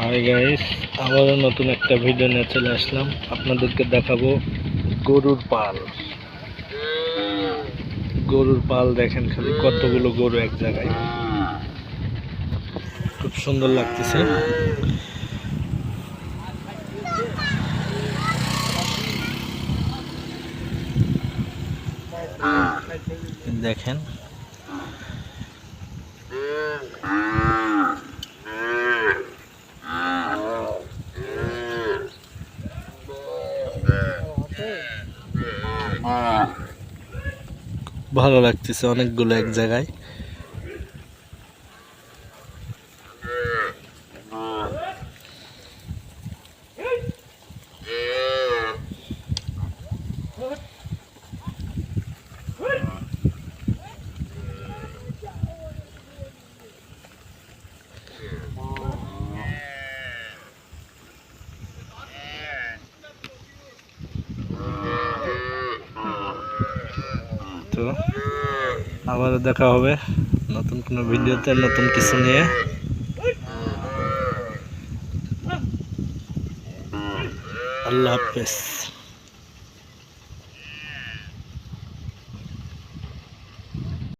Hi guys আবারও নতুন একটা ভিডিও নিয়ে চলে আসলাম। আপনাদেরকে দেখাবো গরুর পাল। গরুর পাল দেখেন খালি কতগুলো গরু এক জায়গায়। খুব সুন্দর লাগতেছে। দেখেন ভালো লাগতেছে অনেকগুলো এক জায়গায়। তো আবারও দেখা হবে নতুন কোনো ভিডিওতে নতুন কিছু নিয়ে। আল্লাহ হাফেজ।